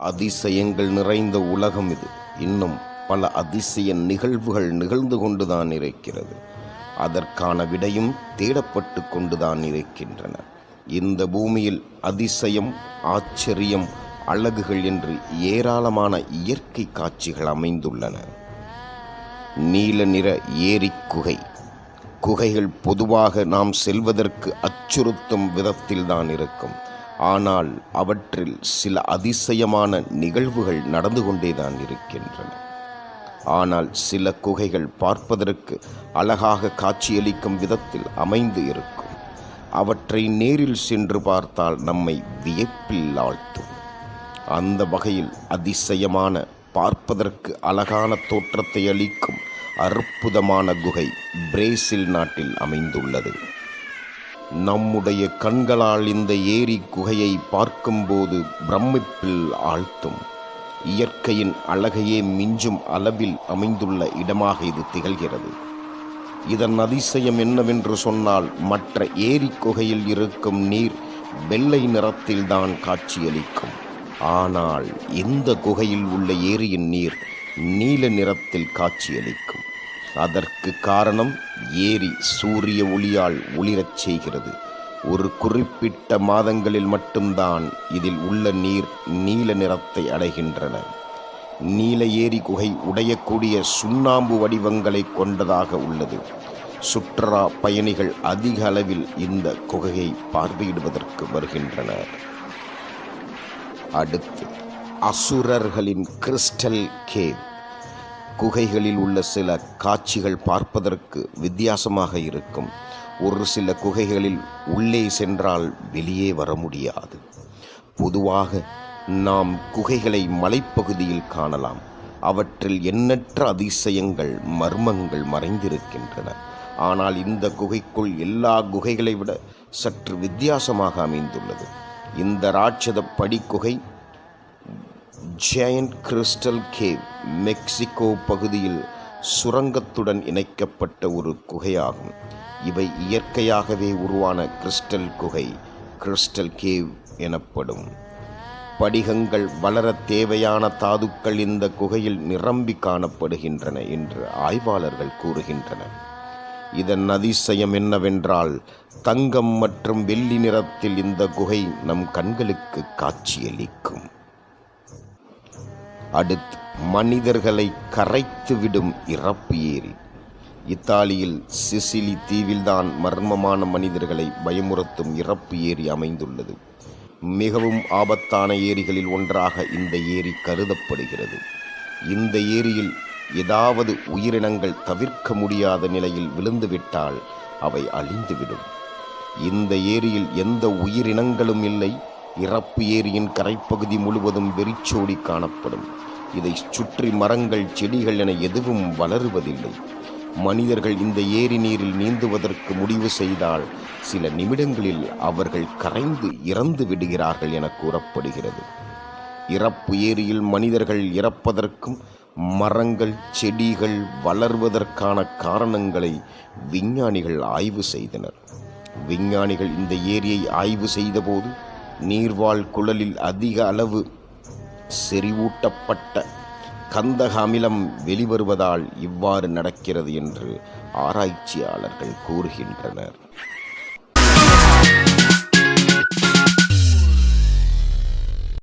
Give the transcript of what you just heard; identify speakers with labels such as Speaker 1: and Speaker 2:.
Speaker 1: அதிசயங்கள் நிறைந்த உலகம் இது. இன்னும் பல அதிசய நிகழ்வுகள் நிகழ்ந்து கொண்டுதான் இருக்கிறது. அதற்கான விடையும் தேடப்பட்டு கொண்டுதான் இருக்கின்றன. இந்த பூமியில் அதிசயம் ஆச்சரியம் அழகுகள் என்று ஏராளமான இயற்கை காட்சிகள் அமைந்துள்ளன. நீல நிற ஏரி குகை. குகைகள் பொதுவாக நாம் செல்வதற்கு அச்சுறுத்தும் விதத்தில்தான் இருக்கும். ஆனால் அவற்றில் சில அதிசயமான நிகழ்வுகள் நடந்து கொண்டேதான் இருக்கின்றன. ஆனால் சில குகைகள் பார்ப்பதற்கு அழகாக காட்சியளிக்கும் விதத்தில் அமைந்து இருக்கும். அவற்றை நேரில் சென்று பார்த்தால் நம்மை வியப்பில் ஆழ்த்தும். அந்த வகையில் அதிசயமான பார்ப்பதற்கு அழகான தோற்றத்தை அளிக்கும் அற்புதமான குகை பிரேசில் நாட்டில் அமைந்துள்ளது. நம்முடைய கண்களால் இந்த ஏரி குகையை பார்க்கும்போது பிரமிப்பில் ஆழ்த்தும். இயற்கையின் அழகையே மிஞ்சும் அளவில் அமைந்துள்ள இடமாக இது திகழ்கிறது. இதன் அதிசயம் என்னவென்று சொன்னால் மற்ற ஏரி குகையில் இருக்கும் நீர் வெள்ளை நிறத்தில்தான் காட்சியளிக்கும். ஆனால் இந்த குகையில் உள்ள ஏரியின் நீர் நீல நிறத்தில் காட்சியளிக்கும். அதற்கு காரணம் ஏரி சூரிய ஒளியால் ஒளிரச் செய்கிறது. ஒரு குறிப்பிட்ட மாதங்களில் மட்டும்தான் இதில் உள்ள நீர் நீல நிறத்தை அடைகின்றன. நீல ஏரி குகை உடையக்கூடிய சுண்ணாம்பு வடிவங்களை கொண்டதாக உள்ளது. சுற்றுலா பயணிகள் அதிக அளவில் இந்த குகையை பார்வையிடுவதற்கு வருகின்றனர். அடுத்து அசுரர்களின் கிறிஸ்டல் கேவ். குகைகளில் உள்ள சில காட்சிகள் பார்ப்பதற்கு வித்தியாசமாக இருக்கும். ஒரு சில குகைகளில் உள்ளே சென்றால் வெளியே வர முடியாது. பொதுவாக நாம் குகைகளை மலைப்பகுதியில் காணலாம். அவற்றில் எண்ணற்ற அதிசயங்கள் மர்மங்கள் மறைந்திருக்கின்றன. ஆனால் இந்த குகைக்குள் எல்லா குகைகளை விட சற்று வித்தியாசமாக அமைந்துள்ளது. இந்த ராட்சத படிக்குகை ஜெயண்ட் கிறிஸ்டல் கேவ் மெக்சிகோ பகுதியில் சுரங்கத்துடன் இணைக்கப்பட்ட ஒரு குகையாகும். இவை இயற்கையாகவே உருவான கிறிஸ்டல் குகை கிறிஸ்டல் கேவ் எனப்படும். படிகங்கள் வளர தேவையான தாதுக்கள் இந்த குகையில் நிரம்பி காணப்படுகின்றன என்று ஆய்வாளர்கள் கூறுகின்றனர். இதன் அதிசயம் என்னவென்றால் தங்கம் மற்றும் வெள்ளி நிறத்தில் இந்த குகை நம் கண்களுக்கு காட்சியளிக்கும். அடுத்து மனிதர்களை கரைத்துவிடும் இறப்பு ஏரி. இத்தாலியில் சிசிலி தீவில்தான் மர்மமான மனிதர்களை பயமுறுத்தும் இறப்பு ஏரி அமைந்துள்ளது. மிகவும் ஆபத்தான ஏரிகளில் ஒன்றாக இந்த ஏரி கருதப்படுகிறது. இந்த ஏரியில் ஏதாவது உயிரினங்கள் தவிர்க்க முடியாத நிலையில் விழுந்துவிட்டால் அவை அழிந்துவிடும். இந்த ஏரியில் எந்த உயிரினங்களும் இல்லை. இறப்பு ஏரியின் கரைப்பகுதி முழுவதும் வெறிச்சோடி காணப்படும். இதை சுற்றி மரங்கள் செடிகள் என எதுவும் வளருவதில்லை. மனிதர்கள் இந்த ஏரி நீரில் நீந்துவதற்கு முடிவு செய்தால் சில நிமிடங்களில் அவர்கள் கரைந்து இறந்து விடுகிறார்கள் என கூறப்படுகிறது. இறப்பு ஏரியில் மனிதர்கள் இறப்பதற்கும் மரங்கள் செடிகள் வளர்வதற்கான காரணங்களை விஞ்ஞானிகள் ஆய்வு செய்தனர். விஞ்ஞானிகள் இந்த ஏரியை ஆய்வு செய்தபோது நீர்வாழ் குழலில் அதிக அளவு செறிவூட்டப்பட்ட கந்தக அமிலம் வெளிவருவதால் இவ்வாறு நடக்கிறது என்று ஆராய்ச்சியாளர்கள் கூறுகின்றனர்.